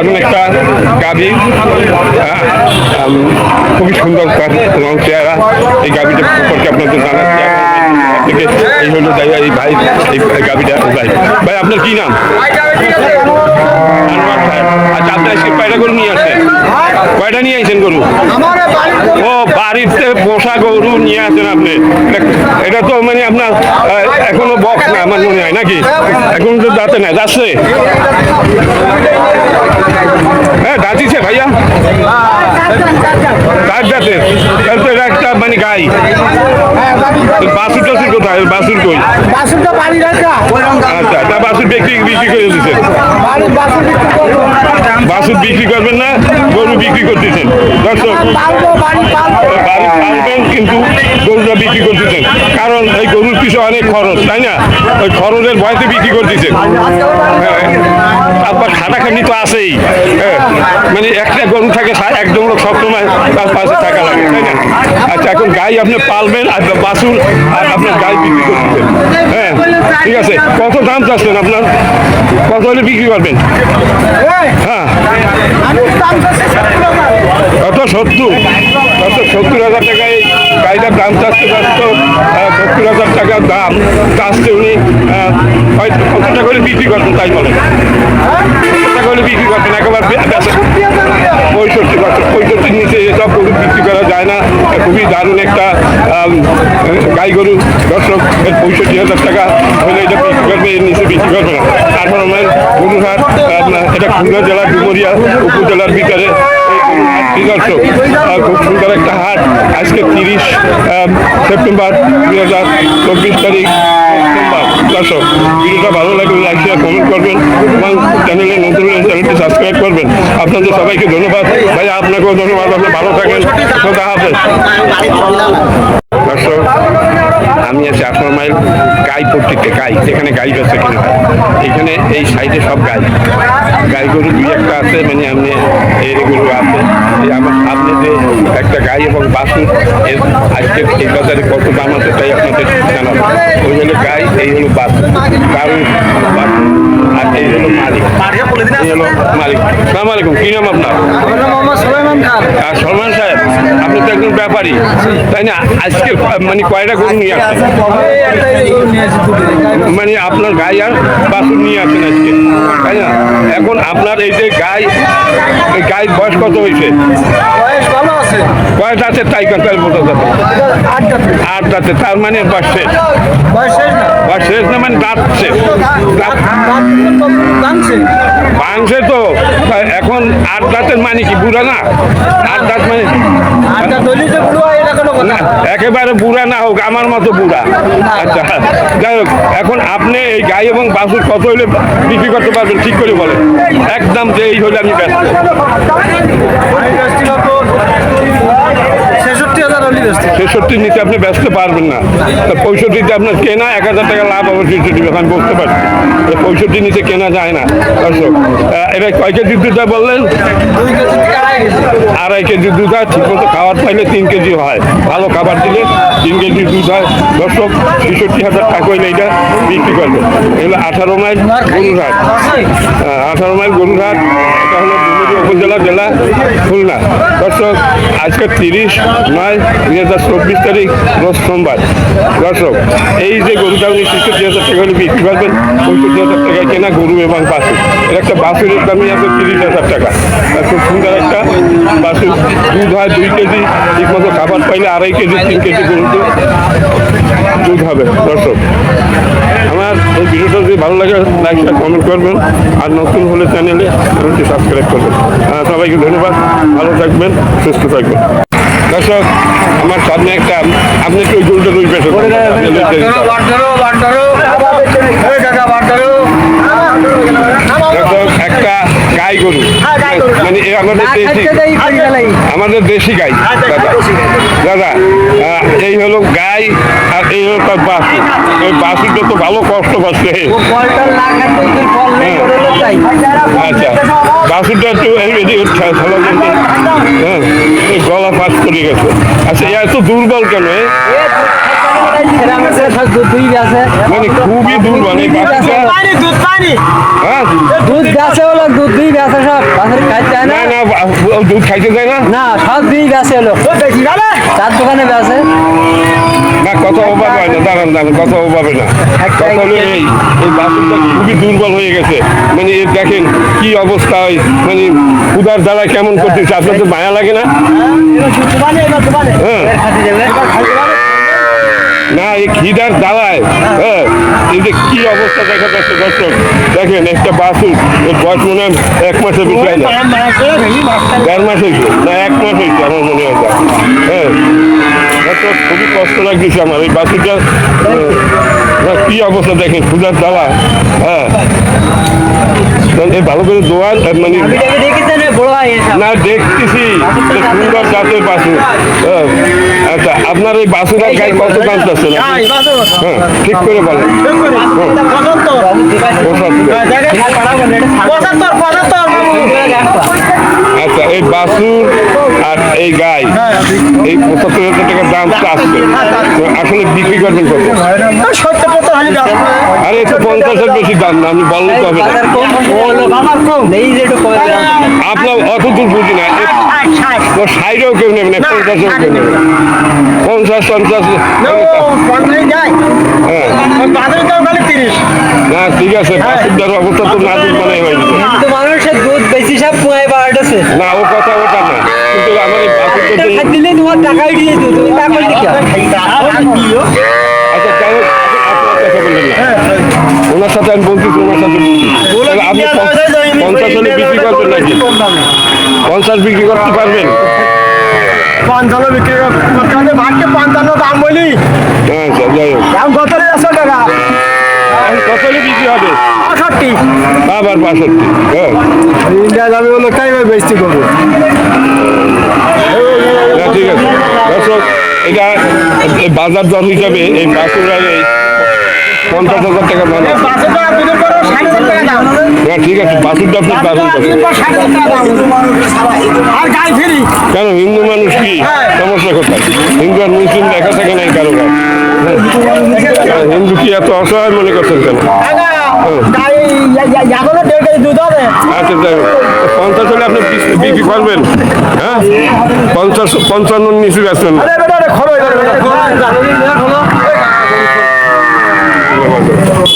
দারুণ একটা গাভি হ্যাঁ, খুবই সুন্দর রং চেহারা এই গাভিটা সম্পর্কে আপনাদের জানাচ্ছি থেকে এই হলো জায়গা এই ভাই এই গাভিটা ভাই ভাই আপনার কি নাম? আচ্ছা আপনি আজকে কয়টা গরু নিয়ে আসছেন কয়টা নিয়ে আসছেন গরু? ও বাড়িতে পোষা গরু নিয়ে আসেন আপনি। এটা- তো মানে আপনার এখনও বক্স না আমার মনে হয় নাকি? এখন তো দাঁতে না যাচ্ছে হ্যাঁ দাঁতিছে ভাইয়া দাঁত দাঁতে তাহলে তো এটা একটা মানে গাই বাসুর টাসুর কোথায়? বাসুর কই? বাসুরটা বাড়ি রাখা। আচ্ছা তা বাসুর বিক্রি বিক্রি করে দিচ্ছেন বাসুর বিক্রি করবেন না গরু বিক্রি করতেছেন। দর্শক বাড়ি পালবেন কিন্তু গরুটা বিক্রি করতেছেন। কারণ এই গরুর পিছনে অনেক খরচ তাই না? ওই খরচের ভয়তে বিক্রি করতেছেন। হ্যাঁ তারপর খাটাখাটি তো আছেই। হ্যাঁ মানে একটা গরু থাকে একদম লোক সবসময় তার পাশে থাকা লাগে তাই না? আচ্ছা এখন গাই আপনি পালবেন? বাছুর আর আপনার গাই বিক্রি করতেছেন হ্যাঁ ঠিক আছে। কত দাম চাচ্ছেন আপনার? কত হলে বিক্রি করবেন? হ্যাঁ। কত? সত্তর। কত? সত্তর হাজার টাকায় গাড়িটার দাম চাচ্ছে ব্যস্ত সত্তর হাজার টাকার দাম চাচ্ছে উনি। হয়তো কত টাকা করে বিক্রি করবেন তাই বলেন? একটা গাই গরু, দর্শক পঁয়ষট্টি হাজার টাকা হলে এটা বিক্রি করবে, এর নিচে বিক্রি করবে না। তারপর আমার গরুহাট এটা খুলনা জেলার ডুমরিয়া উপজেলার ভিতরে। খুব সুন্দর একটা হাট। আজকে তিরিশ সেপ্টেম্বর দুই হাজার চব্বিশ তারিখ। দর্শক, ভিডিওটা ভালো লাগলে লাইক শেয়ার কমেন্ট করবেন এবং চ্যানেলে নতুন চ্যানেলটি সাবস্ক্রাইব আপনাদের সবাইকে ধন্যবাদ। ভাই, আপনাকেও ধন্যবাদ। আপনি ভালো থাকেন। হাফেজ। দর্শক আমি আছি আঠারো মাইল গাই পট্টিতে গাই। যেখানে গাই বেচে কিনা। এখানে এই সাইডে সব গাই। গাই গরু দুই একটা আছে মানে আপনি এর গরু আছে। এই আমার সামনে যে একটা গাই এবং বাছুর, এর আজকে এই বাজারে কত দাম আছে তাই আপনাদের জানাব। ওই হলো গাই, এই হলো বাছুর। কারণ মালিক এই মালিক সালাম নাম আপনার সলমান সাহেব আপনি তো একজন ব্যাপারী তাই না আজকে মানে কয়টা গরু নিয়ে। মানে আপনার গাই আর বাছুর নিয়ে আসছেন আজকে তাই না এখন আপনার এই যে গাই এই গায়ের বয়স কত হয়েছে বয়স আছে তাই কথা বোঝা যাবে আট দাঁতে তার মানে বয়স শেষ বয়স শেষ না মানে দাঁত শেষ ভাঙছে তো এখন আট দাঁতের মানে কি বুড়া না? আট দাঁত মানে একেবারে বুড়া না হোক আমার মতো বুড়া। আচ্ছা যাই হোক এখন আপনি এই গাই এবং বাছুর কত হলে বিক্রি করতে পারবেন? ঠিক করে বলেন। একদম যে এই হলে আমি ব্যস্ত। ছেষট্টির নিচে আপনি ব্যস্ত পারবেন না। তা পঁয়ষট্টিতে আপনার কেনা এক হাজার টাকা লাভ হবে ছেষট্টি আমি বুঝতে পারছি। পঁয়ষট্টি নিচে কেনা যায় না। দর্শক এটা কয় কেজি দুধটা বললেন? আড়াই কেজি দুধ হয়, ঠিক মতো খাবার পাইলে তিন কেজি হয়। ভালো খাবার দিলে তিন কেজি দুধ হয়। দর্শক ছেষট্টি হাজার টাকা হইলে এটা বিক্রি করবে। এগুলো আঠারো মাইল গরুরহাট। আহ, আঠারো মাইল গরুরহাট। এটা হলো উপজেলা জেলা খুলনা। দর্শক আজকে তিরিশ নয় দুই হাজার চব্বিশ তারিখ রোজ সোমবার। দর্শক এই যে গরুটা উনি ছেষট্টি হাজার টাকা হলে বিক্রি করবেন পঁয়ষট্টি হাজার টাকায় কেনা গরু এবং বাছুর। এর একটা বাছুরের দামই আছে তিরিশ হাজার টাকা। খুব সুন্দর একটা বাছুর। দুধ হয় দুই কেজি ঠিক মতো খাবার পাইলে আড়াই কেজি তিন কেজি গরুতে দুধ হবে দর্শক আমার এই ভিডিওটা যদি ভালো লাগে লাইকটা কমেন্ট করবেন আর নতুন হলে চ্যানেলে চ্যানেলটি সাবস্ক্রাইব করবেন হ্যাঁ সবাইকে ধন্যবাদ ভালো থাকবেন সুস্থ থাকবেন দর্শক আমার সামনে একটা আপনি একটু জুলটা রুই পেশে দর্শক একটা গাই গরু। মানে আমাদের দেশি আমাদের দেশি গাই। দাদা দাদা এই হলো গাই আর এই হলো তার বাসু। ওই বাসুটা তো ভালো কষ্ট পাচ্ছে। আচ্ছা বাসুটা একটু হ্যাঁ এই গলা ফাঁস করে গেছে। আচ্ছা এত দুর্বল কেন এ? সেরকম আছে সব দুধ দুই আছে মানে খুবই দুর্বল এই দুধ পানি হ্যাঁ? দুধ হলো দুধ দুই বেচে সব। বাসের খাইতে না। দুধ খাইতে যায় না? না সব দুই বেচে হলো। চার দোকানে বেচে। না কথা অভাব হয় না দাঁড়ান দাঁড়ান কথা অভাবে না। কথা হলো এই এই বাসনটা খুবই দুর্বল হয়ে গেছে। মানে এর দেখেন কি অবস্থা হয় মানে ক্ষুদার দ্বারা কেমন করতেছে আপনার তো মায়া লাগে না? হ্যাঁ খাতে যাবে। না এই খিদার জ্বালায় হ্যাঁ এই যে কি অবস্থা দেখা যাচ্ছে দর্শক। দেখেন একটা বাসুর এর বয়স মনে হয় এক মাসের বেশি হয় না। দেড় মাস হয়েছে না এক মাস হয়েছে আমার মনে হয় হ্যাঁ দর্শক খুবই কষ্ট লাগতেছে আমার এই বাসুরটা কি অবস্থা দেখেন ক্ষুদার জ্বালা হ্যাঁ। ভালো করে দোয়ার মানে হয় না দেখতেছি সুন্দর জাতের বাসু হ্যাঁ। আচ্ছা আপনার এই বাসুরার গায়ে কত দাম চাচ্ছে হ্যাঁ ঠিক করে বলেন। আচ্ছা এই বাসুর আর এই গাই এই পঁচাত্তর হাজার টাকার দাম চাচ্ছে আসলে বিক্রি করবেন কত? আরে একটু পঞ্চাশের বেশি দাম না আমি বললে তো হবে আপনার অত দূর বুঝি না সাইডেও কেউ নেবে না পঞ্চাশেও কেউ নেবে পঞ্চাশ পঞ্চাশ হ্যাঁ। না ঠিক আছে বাসুরদার অবস্থা তো না দুধ মানে হয়ে গেছে। মানুষের দুধ বেশি সব পুয়াই বাড়তেছে না ও কথা ওটা না কিন্তু আমার এই যে দিলে তোমার টাকাই দিয়ে দিত তুমি তা করলি কি আচ্ছা যাই হোক, আপনার কথা বললেন না ওনার সাথে আমি বলতেছি ওনার সাথে বলছি। আপনি পঞ্চাশ হলে বিক্রি করবেন নাকি? পঞ্চাশ বিক্রি করতে পারবেন? পঞ্চান্ন বিক্রি করতে হবে ভাগকে পঞ্চান্ন দাম বলি। যাই হোক। দাম কত একশো টাকা? এখন কত বিক্রি হবে? আষট্টি আবার বাষট্টি হ্যাঁ। ইন্ডিয়া যাবে বলে তাই বেশি করব। ঠিক আছে। দর্শক এটা এই বাজার দর হিসাবে এই বাসুরার এই পঞ্চাশ হাজার টাকা মানে না ঠিক আছে টাকা দাম কেন হিন্দু মানুষ কি? সমস্যা কোথায়? হিন্দু আর মুসলিম দেখা থাকে নাই কারও হ্যাঁ, হিন্দু কি এত অসহায় মনে করছেন কেন? আচ্ছা পঞ্চাশ হলে আপনি বিক্রি- করবেন? হ্যাঁ? পঞ্চাশ পঞ্চান্ন নিচু বেচবেন Yeah.